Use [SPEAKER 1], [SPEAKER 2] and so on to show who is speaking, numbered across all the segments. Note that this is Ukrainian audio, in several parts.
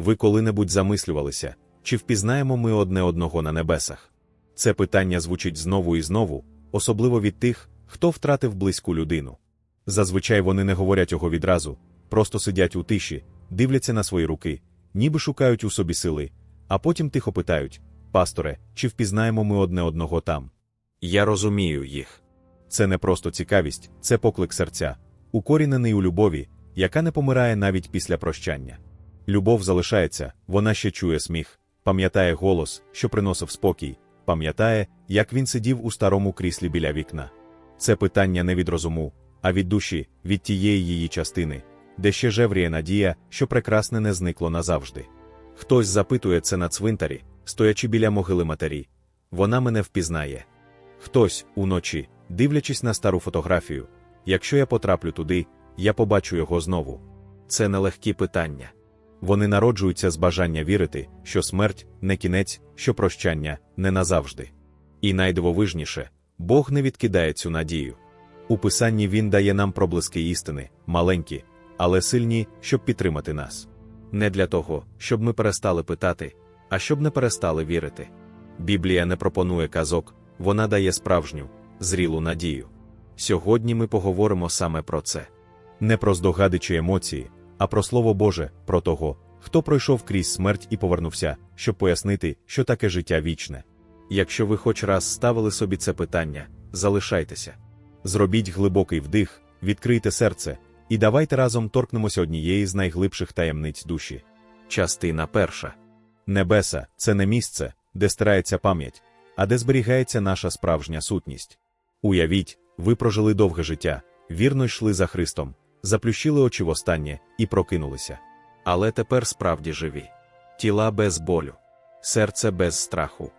[SPEAKER 1] Ви коли-небудь замислювалися, чи впізнаємо ми одне одного на небесах? Це питання звучить знову і знову, особливо від тих, хто втратив близьку людину. Зазвичай вони не говорять його відразу, просто сидять у тиші, дивляться на свої руки, ніби шукають у собі сили, а потім тихо питають: Пасторе, чи впізнаємо ми одне одного там? Я розумію їх. Це не просто цікавість, це поклик серця, укорінений у любові, яка не помирає навіть після прощання. Любов залишається, вона ще чує сміх, пам'ятає голос, що приносив спокій, пам'ятає, як він сидів у старому кріслі біля вікна. Це питання не від розуму, а від душі, від тієї її частини, де ще жевріє надія, що прекрасне не зникло назавжди. Хтось запитує це на цвинтарі, стоячи біля могили матері. Вона мене впізнає. Хтось уночі, дивлячись на стару фотографію, якщо я потраплю туди, я побачу його знову. Це нелегкі питання. Вони народжуються з бажання вірити, що смерть не кінець, що прощання не назавжди. І найдивовижніше, Бог не відкидає цю надію. У Писанні Він дає нам проблиски істини, маленькі, але сильні, щоб підтримати нас. Не для того, щоб ми перестали питати, а щоб не перестали вірити. Біблія не пропонує казок, вона дає справжню, зрілу надію. Сьогодні ми поговоримо саме про це. Не про здогади чи емоції, а про Слово Боже, про того, хто пройшов крізь смерть і повернувся, щоб пояснити, що таке життя вічне. Якщо ви хоч раз ставили собі це питання, залишайтеся. Зробіть глибокий вдих, відкрийте серце, і давайте разом торкнемося однієї з найглибших таємниць душі. Частина перша. Небеса це не місце, де стирається пам'ять, а де зберігається наша справжня сутність. Уявіть, ви прожили довге життя, вірно йшли за Христом, заплющили очі востаннє і прокинулися. Але тепер справді живі. Тіла без болю, серце без страху,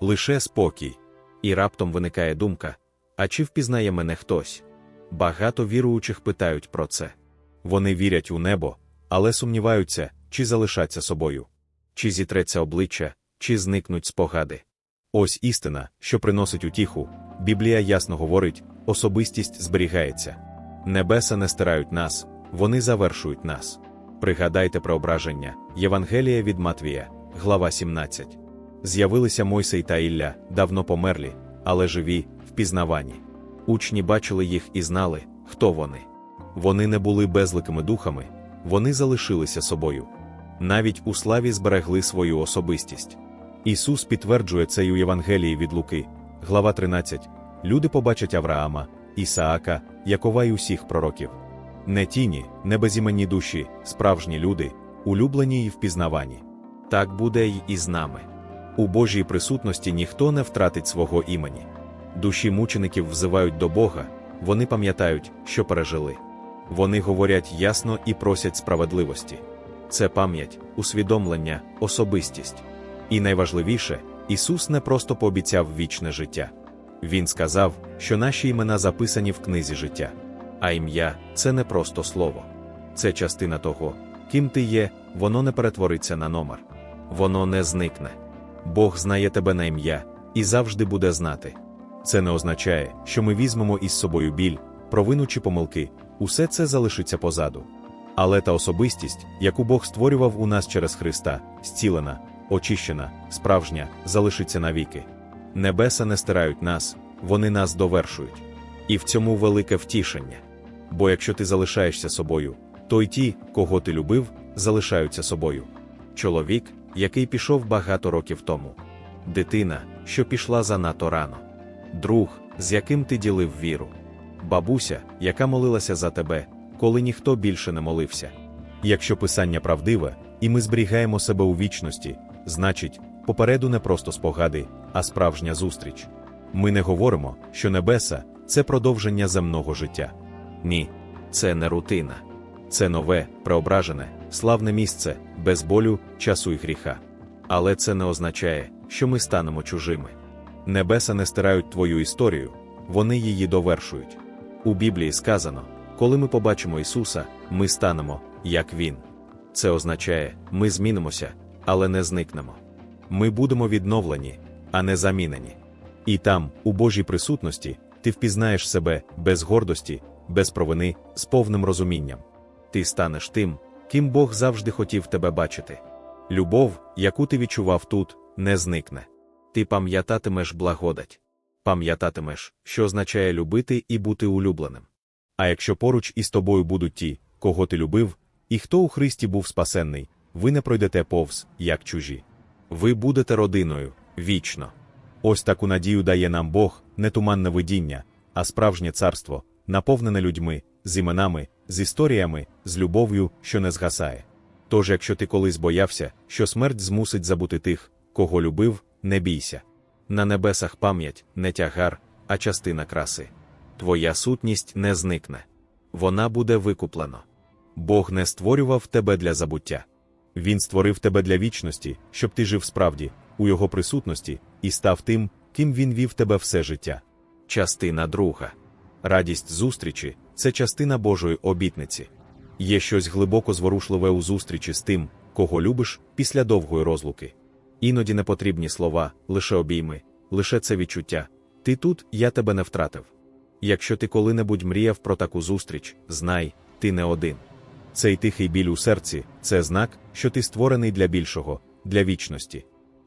[SPEAKER 1] лише спокій. І раптом виникає думка: а чи впізнає мене хтось? Багато віруючих питають про це. Вони вірять у небо, але сумніваються, чи залишаться собою, чи зітреться обличчя, чи зникнуть спогади. Ось істина, що приносить утіху, Біблія ясно говорить, особистість зберігається. Небеса не стирають нас, вони завершують нас. Пригадайте преображення, Євангелія від Матвія, глава 17. З'явилися Мойсей та Ілля, давно померлі, але живі, впізнавані. Учні бачили їх і знали, хто вони. Вони не були безликими духами, вони залишилися собою. Навіть у славі зберегли свою особистість. Ісус підтверджує це й у Євангелії від Луки, глава 13. Люди побачать Авраама, Ісаака, Якова й усіх пророків. Не тіні, не безіменні душі, справжні люди, улюблені й впізнавані. Так буде й із нами. У Божій присутності ніхто не втратить свого імені. Душі мучеників взивають до Бога, вони пам'ятають, що пережили. Вони говорять ясно і просять справедливості. Це пам'ять, усвідомлення, особистість. І найважливіше, Ісус не просто пообіцяв вічне життя. Він сказав, що наші імена записані в книзі життя. А ім'я це не просто слово. Це частина того, ким ти є, воно не перетвориться на номер. Воно не зникне. Бог знає тебе на ім'я і завжди буде знати. Це не означає, що ми візьмемо із собою біль, провину чи помилки, усе це залишиться позаду. Але та особистість, яку Бог створював у нас через Христа, зцілена, очищена, справжня, залишиться навіки. Небеса не стирають нас, вони нас довершують. І в цьому велике втішення. Бо якщо ти залишаєшся собою, то й ті, кого ти любив, залишаються собою. Чоловік, який пішов багато років тому, дитина, що пішла занадто рано, друг, з яким ти ділив віру, бабуся, яка молилася за тебе, коли ніхто більше не молився. Якщо писання правдиве, і ми зберігаємо себе у вічності, значить, попереду не просто спогади, а справжня зустріч. Ми не говоримо, що небеса це продовження земного життя. Ні, це не рутина, це нове, преображене, славне місце, без болю, часу і гріха. Але це не означає, що ми станемо чужими. Небеса не стирають твою історію, вони її довершують. У Біблії сказано: коли ми побачимо Ісуса, ми станемо, як Він. Це означає, ми змінимося, але не зникнемо. Ми будемо відновлені, а не замінені. І там, у Божій присутності, ти впізнаєш себе без гордості, без провини, з повним розумінням. Ти станеш тим, ким Бог завжди хотів тебе бачити. Любов, яку ти відчував тут, не зникне. Ти пам'ятатимеш благодать, пам'ятатимеш, що означає любити і бути улюбленим. А якщо поруч із тобою будуть ті, кого ти любив, і хто у Христі був спасенний, ви не пройдете повз, як чужі. Ви будете родиною вічно. Ось таку надію дає нам Бог, не туманне видіння, а справжнє царство, наповнене людьми, з іменами, з історіями, з любов'ю, що не згасає. Тож, якщо ти колись боявся, що смерть змусить забути тих, кого любив, не бійся. На небесах пам'ять не тягар, а частина краси. Твоя сутність не зникне. Вона буде викуплено. Бог не створював тебе для забуття. Він створив тебе для вічності, щоб ти жив справді, у його присутності, і став тим, ким він вів тебе все життя. Частина друга. Радість зустрічі це частина Божої обітниці. Є щось глибоко зворушливе у зустрічі з тим, кого любиш після довгої розлуки. Іноді не потрібні слова, лише обійми, лише це відчуття. Ти тут, я тебе не втратив. Якщо ти коли-небудь мріяв про таку зустріч, знай, ти не один. Цей тихий біль у серці це знак, що ти створений для більшого, для вічності.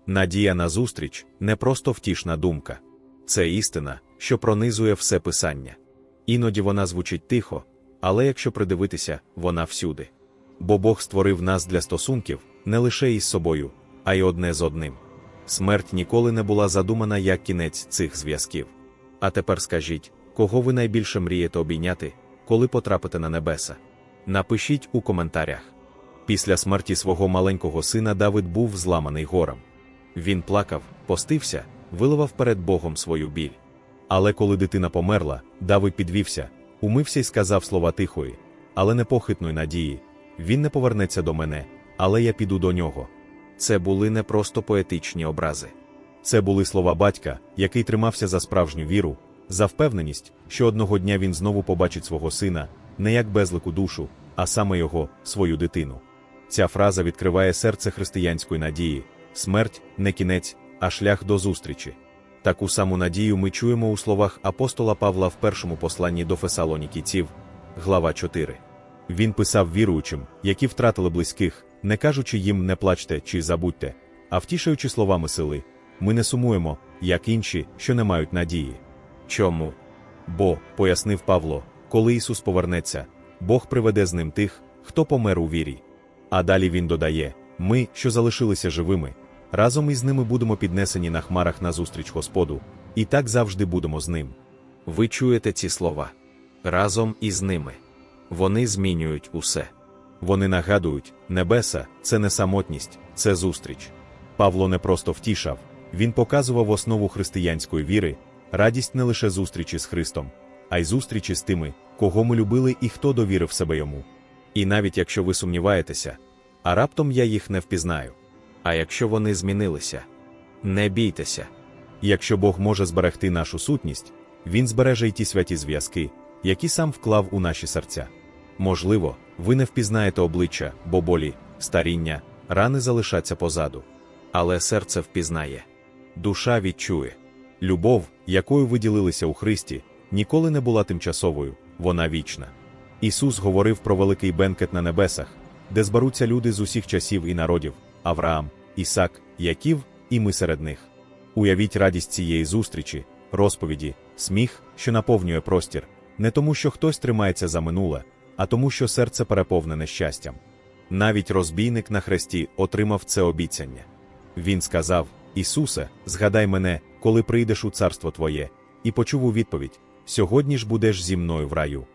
[SPEAKER 1] Надія на зустріч не просто втішна думка, це істина, що пронизує все писання. Іноді вона звучить тихо, але якщо придивитися, вона всюди. Бо Бог створив нас для стосунків не лише із собою, а й одне з одним. Смерть ніколи не була задумана як кінець цих зв'язків. А тепер скажіть, кого ви найбільше мрієте обійняти, коли потрапите на небеса? Напишіть у коментарях. Після смерті свого маленького сина Давид був зламаний горем. Він плакав, постився, виливав перед Богом свою біль. Але коли дитина померла, Давид підвівся, умився і сказав слова тихої, але непохитної надії: Він не повернеться до мене, але я піду до нього. Це були не просто поетичні образи. Це були слова батька, який тримався за справжню віру, за впевненість, що одного дня він знову побачить свого сина, не як безлику душу, а саме його, свою дитину. Ця фраза відкриває серце християнської надії смерть не кінець, а шлях до зустрічі. Таку саму надію ми чуємо у словах апостола Павла в першому посланні до Фесалонікійців, глава 4. Він писав віруючим, які втратили близьких, не кажучи їм не плачте чи забудьте, а втішаючи словами сили, ми не сумуємо, як інші, що не мають надії. Чому? Бо, пояснив Павло, коли Ісус повернеться, Бог приведе з ним тих, хто помер у вірі. А далі він додає: ми, що залишилися живими, разом із ними будемо піднесені на хмарах назустріч Господу, і так завжди будемо з ним. Ви чуєте ці слова разом із ними. Вони змінюють усе. Вони нагадують, небеса це не самотність, це зустріч. Павло не просто втішав, він показував основу християнської віри, радість не лише зустрічі з Христом, а й зустрічі з тими, кого ми любили і хто довірив себе йому. І навіть якщо ви сумніваєтеся, а раптом я їх не впізнаю. А якщо вони змінилися, не бійтеся. Якщо Бог може зберегти нашу сутність, Він збереже й ті святі зв'язки, які сам вклав у наші серця. Можливо, ви не впізнаєте обличчя, бо болі, старіння, рани залишаться позаду. Але серце впізнає, душа відчує. Любов, якою ви ділилися у Христі, ніколи не була тимчасовою, вона вічна. Ісус говорив про великий бенкет на небесах, де зберуться люди з усіх часів і народів Авраам, Ісак, Яків, і ми серед них. Уявіть радість цієї зустрічі, розповіді, сміх, що наповнює простір, не тому, що хтось тримається за минуле, а тому, що серце переповнене щастям. Навіть розбійник на хресті отримав це обіцяння. Він сказав: Ісусе, згадай мене, коли прийдеш у царство Твоє, і почув у відповідь: Сьогодні ж будеш зі мною в раю.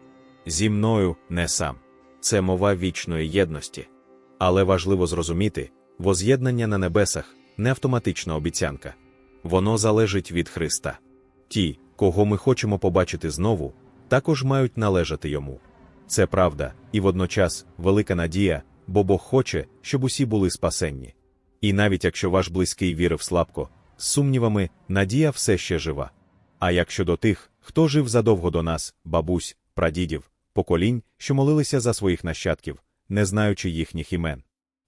[SPEAKER 1] Зі мною не сам. Це мова вічної єдності. Але важливо зрозуміти, воз'єднання на небесах не автоматична обіцянка. Воно залежить від Христа. Ті, кого ми хочемо побачити знову, також мають належати йому. Це правда, і водночас велика надія, бо Бог хоче, щоб усі були спасенні. І навіть якщо ваш близький вірив слабко, з сумнівами, надія все ще жива. А як щодо тих, хто жив задовго до нас, бабусь, прадідів, поколінь, що молилися за своїх нащадків, не знаючи їхніх імен.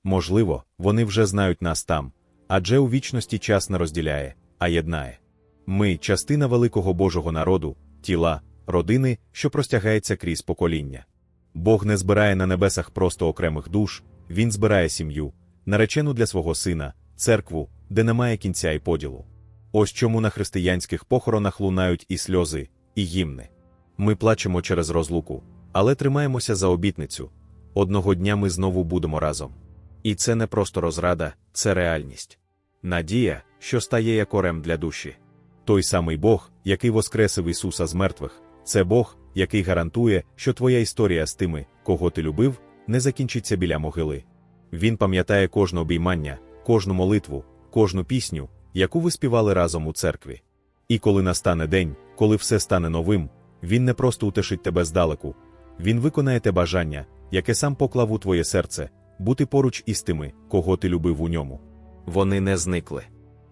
[SPEAKER 1] Можливо, вони вже знають нас там, адже у вічності час не розділяє, а єднає. Ми частина великого Божого народу, тіла, родини, що простягається крізь покоління. Бог не збирає на небесах просто окремих душ, Він збирає сім'ю, наречену для свого сина, церкву, де немає кінця і поділу. Ось чому на християнських похоронах лунають і сльози, і гімни. Ми плачемо через розлуку, але тримаємося за обітницю. Одного дня ми знову будемо разом. І це не просто розрада, це реальність. Надія, що стає якорем для душі. Той самий Бог, який воскресив Ісуса з мертвих, це Бог, який гарантує, що твоя історія з тими, кого ти любив, не закінчиться біля могили. Він пам'ятає кожне обіймання, кожну молитву, кожну пісню, яку ви співали разом у церкві. І коли настане день, коли все стане новим, він не просто утешить тебе здалеку, він виконає те бажання, яке сам поклав у твоє серце, бути поруч із тими, кого ти любив у ньому. Вони не зникли.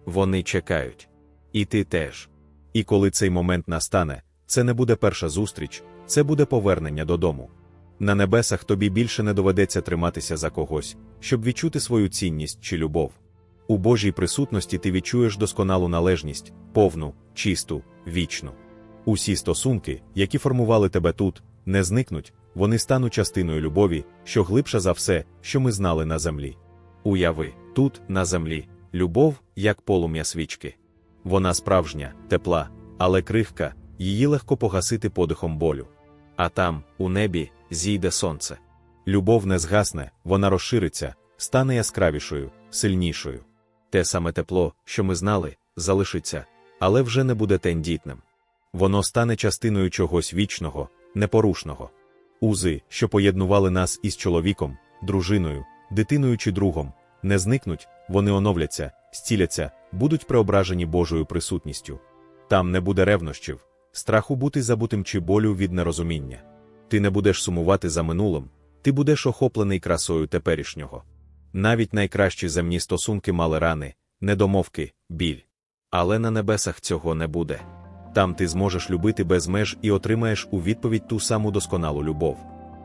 [SPEAKER 1] Вони чекають. І ти теж. І коли цей момент настане, це не буде перша зустріч, це буде повернення додому. На небесах тобі більше не доведеться триматися за когось, щоб відчути свою цінність чи любов. У Божій присутності ти відчуєш досконалу належність, повну, чисту, вічну. Усі стосунки, які формували тебе тут, не зникнуть, вони стануть частиною любові, що глибша за все, що ми знали на землі. Уяви, тут, на землі, любов, як полум'я свічки. Вона справжня, тепла, але крихка, її легко погасити подихом болю. А там, у небі, зійде сонце. Любов не згасне, вона розшириться, стане яскравішою, сильнішою. Те саме тепло, що ми знали, залишиться, але вже не буде тендітним. Воно стане частиною чогось вічного, непорушного. Узи, що поєднували нас із чоловіком, дружиною, дитиною чи другом, не зникнуть, вони оновляться, зціляться, будуть преображені Божою присутністю. Там не буде ревнощів, страху бути забутим чи болю від нерозуміння. Ти не будеш сумувати за минулим, ти будеш охоплений красою теперішнього. Навіть найкращі земні стосунки мали рани, недомовки, біль. Але на небесах цього не буде. Там ти зможеш любити без меж і отримаєш у відповідь ту саму досконалу любов.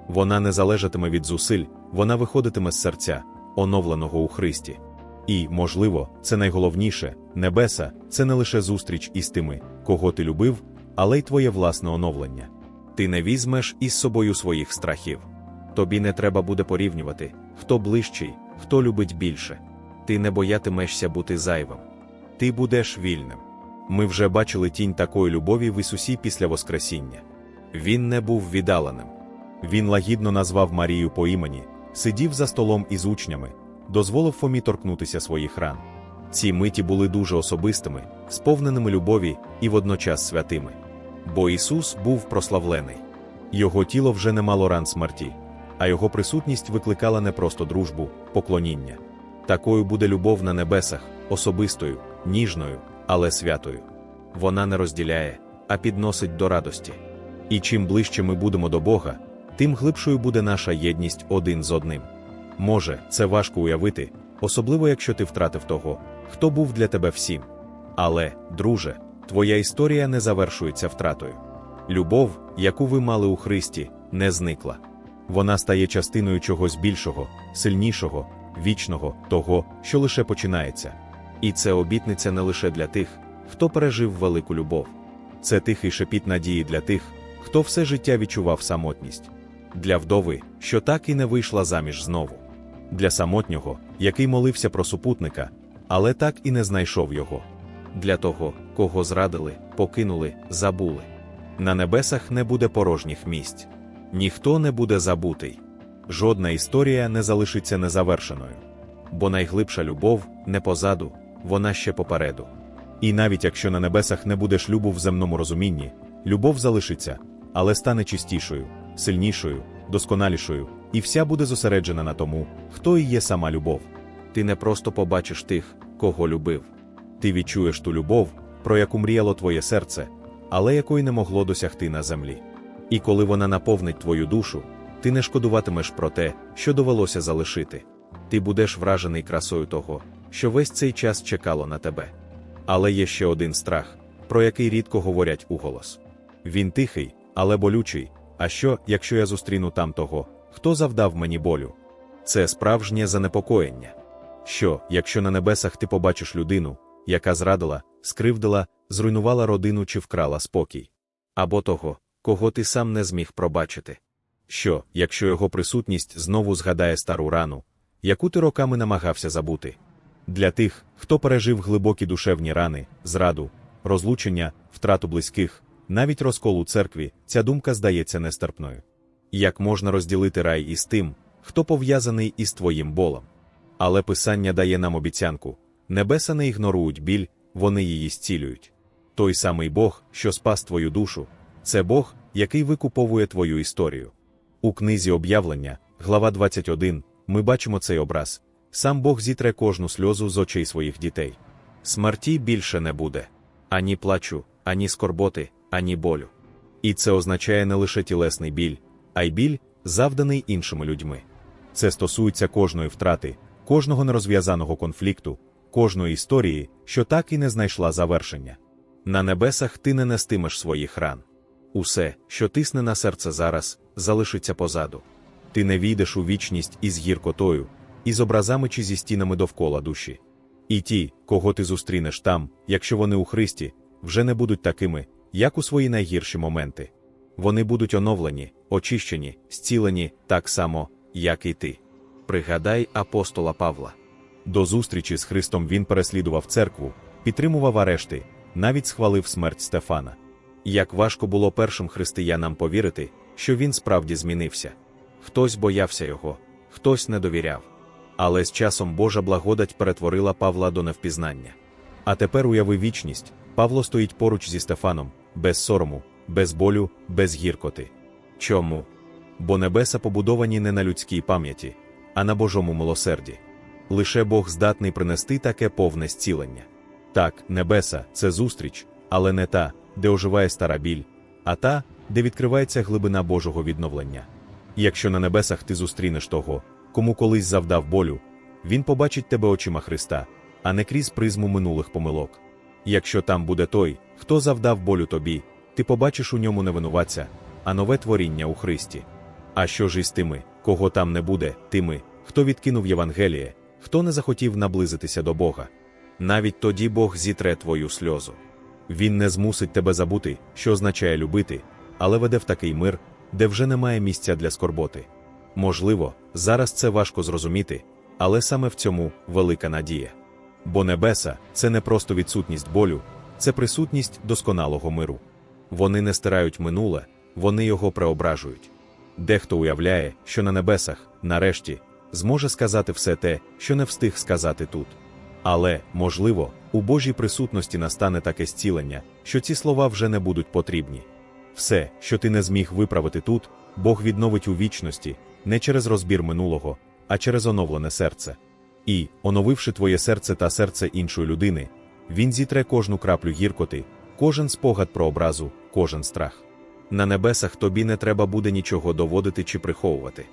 [SPEAKER 1] Вона не залежатиме від зусиль, вона виходитиме з серця, оновленого у Христі. І, можливо, це найголовніше небеса це не лише зустріч із тими, кого ти любив, але й твоє власне оновлення. Ти не візьмеш із собою своїх страхів. Тобі не треба буде порівнювати, хто ближчий, хто любить більше. Ти не боятимешся бути зайвим. Ти будеш вільним. Ми вже бачили тінь такої любові в Ісусі після Воскресіння. Він не був віддаленим. Він лагідно назвав Марію по імені, сидів за столом із учнями, дозволив Фомі торкнутися своїх ран. Ці миті були дуже особистими, сповненими любові і водночас святими. Бо Ісус був прославлений. Його тіло вже не мало ран смерті, а його присутність викликала не просто дружбу, поклоніння. Такою буде любов на небесах, особистою, ніжною, але святою. Вона не розділяє, а підносить до радості. І чим ближче ми будемо до Бога, тим глибшою буде наша єдність один з одним. Може, це важко уявити, особливо якщо ти втратив того, хто був для тебе всім. Але, друже, твоя історія не завершується втратою. Любов, яку ви мали у Христі, не зникла. Вона стає частиною чогось більшого, сильнішого, вічного, того, що лише починається. І це обітниця не лише для тих, хто пережив велику любов. Це тихий шепіт надії для тих, хто все життя відчував самотність, для вдови, що так і не вийшла заміж знову, для самотнього, який молився про супутника, але так і не знайшов його, для того, кого зрадили, покинули, забули. На небесах не буде порожніх місць, ніхто не буде забутий, жодна історія не залишиться незавершеною, бо найглибша любов не позаду, вона ще попереду. І навіть якщо на небесах не буде шлюбу в земному розумінні, любов залишиться, але стане чистішою, сильнішою, досконалішою, і вся буде зосереджена на тому, хто і є сама любов. Ти не просто побачиш тих, кого любив. Ти відчуєш ту любов, про яку мріяло твоє серце, але якої не могло досягти на землі. І коли вона наповнить твою душу, ти не шкодуватимеш про те, що довелося залишити. Ти будеш вражений красою того, що весь цей час чекало на тебе. Але є ще один страх, про який рідко говорять уголос. Він тихий, але болючий. А що, якщо я зустріну там того, хто завдав мені болю? Це справжнє занепокоєння. Що, якщо на небесах ти побачиш людину, яка зрадила, скривдила, зруйнувала родину чи вкрала спокій, або того, кого ти сам не зміг пробачити? Що, якщо його присутність знову згадає стару рану, яку ти роками намагався забути. Для тих, хто пережив глибокі душевні рани, зраду, розлучення, втрату близьких, навіть розкол у церкві, ця думка здається нестерпною. Як можна розділити рай із тим, хто пов'язаний із твоїм болем? Але Писання дає нам обіцянку небеса не ігнорують біль, вони її зцілюють. Той самий Бог, що спас твою душу, це Бог, який викуповує твою історію. У книзі об'явлення, глава 21, ми бачимо цей образ. Сам Бог зітре кожну сльозу з очей своїх дітей. Смерті більше не буде ані плачу, ані скорботи, ані болю. І це означає не лише тілесний біль, а й біль, завданий іншими людьми. Це стосується кожної втрати, кожного нерозв'язаного конфлікту, кожної історії, що так і не знайшла завершення. На небесах ти не нестимеш своїх ран. Усе, що тисне на серце зараз, залишиться позаду. Ти не війдеш у вічність із гіркотою, із образами чи зі стінами довкола душі. І ті, кого ти зустрінеш там, якщо вони у Христі, вже не будуть такими, як у свої найгірші моменти. Вони будуть оновлені, очищені, зцілені так само, як і ти. Пригадай апостола Павла. До зустрічі з Христом він переслідував церкву, підтримував арешти, навіть схвалив смерть Стефана. Як важко було першим християнам повірити, що він справді змінився. Хтось боявся його, хтось не довіряв. Але з часом Божа благодать перетворила Павла до невпізнання. А тепер уяви вічність, Павло стоїть поруч зі Стефаном, без сорому, без болю, без гіркоти. Чому? Бо небеса побудовані не на людській пам'яті, а на Божому милосерді. Лише Бог здатний принести таке повне зцілення. Так, небеса це зустріч, але не та, де оживає стара біль, а та, де відкривається глибина Божого відновлення. Якщо на небесах ти зустрінеш того, кому колись завдав болю, він побачить тебе очима Христа, а не крізь призму минулих помилок. Якщо там буде той, хто завдав болю тобі, ти побачиш у ньому не винуватця, а нове творіння у Христі. А що ж із тими, кого там не буде, тими, хто відкинув Євангеліє, хто не захотів наблизитися до Бога? Навіть тоді Бог зітре твою сльозу. Він не змусить тебе забути, що означає любити, але веде в такий мир, де вже немає місця для скорботи. Можливо, зараз це важко зрозуміти, але саме в цьому велика надія. Бо небеса це не просто відсутність болю, це присутність досконалого миру. Вони не стирають минуле, вони його преображують. Дехто уявляє, що на небесах, нарешті, зможе сказати все те, що не встиг сказати тут. Але, можливо, у Божій присутності настане таке зцілення, що ці слова вже не будуть потрібні. Все, що ти не зміг виправити тут, Бог відновить у вічності, не через розбір минулого, а через оновлене серце. І, оновивши твоє серце та серце іншої людини, він зітре кожну краплю гіркоти, кожен спогад про образу, кожен страх. На небесах тобі не треба буде нічого доводити чи приховувати.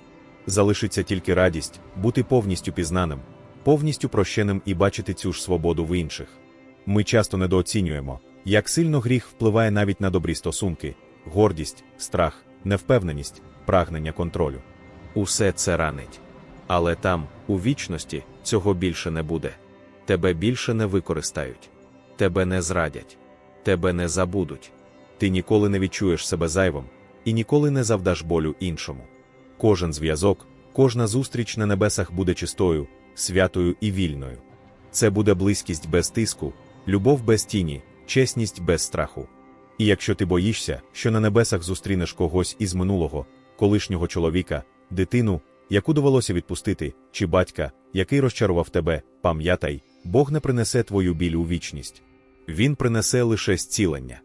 [SPEAKER 1] Залишиться тільки радість, бути повністю пізнаним, повністю прощеним і бачити цю ж свободу в інших. Ми часто недооцінюємо, як сильно гріх впливає навіть на добрі стосунки, гордість, страх, невпевненість, прагнення контролю. Усе це ранить. Але там, у вічності, цього більше не буде. Тебе більше не використають, тебе не зрадять, тебе не забудуть. Ти ніколи не відчуєш себе зайвим і ніколи не завдаш болю іншому. Кожен зв'язок, кожна зустріч на небесах буде чистою, святою і вільною. Це буде близькість без тиску, любов без тіні, чесність без страху. І якщо ти боїшся, що на небесах зустрінеш когось із минулого, колишнього чоловіка, дитину, яку довелося відпустити, чи батька, який розчарував тебе, пам'ятай, Бог не принесе твою біль у вічність. Він принесе лише зцілення.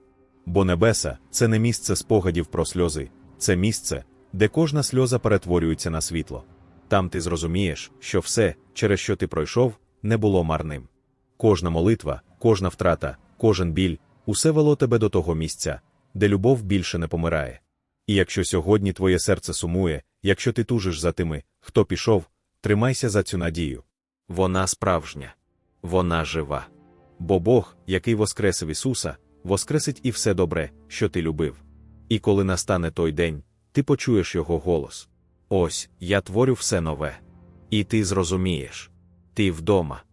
[SPEAKER 1] Бо небеса це не місце спогадів про сльози, це місце, де кожна сльоза перетворюється на світло. Там ти зрозумієш, що все, через що ти пройшов, не було марним. Кожна молитва, кожна втрата, кожен біль, усе вело тебе до того місця, де любов більше не помирає. І якщо сьогодні твоє серце сумує, якщо ти тужиш за тими, хто пішов, тримайся за цю надію. Вона справжня, вона жива. Бо Бог, який воскресив Ісуса, воскресить і все добре, що ти любив. І коли настане той день, ти почуєш його голос. Ось я творю все нове. І ти зрозумієш ти вдома.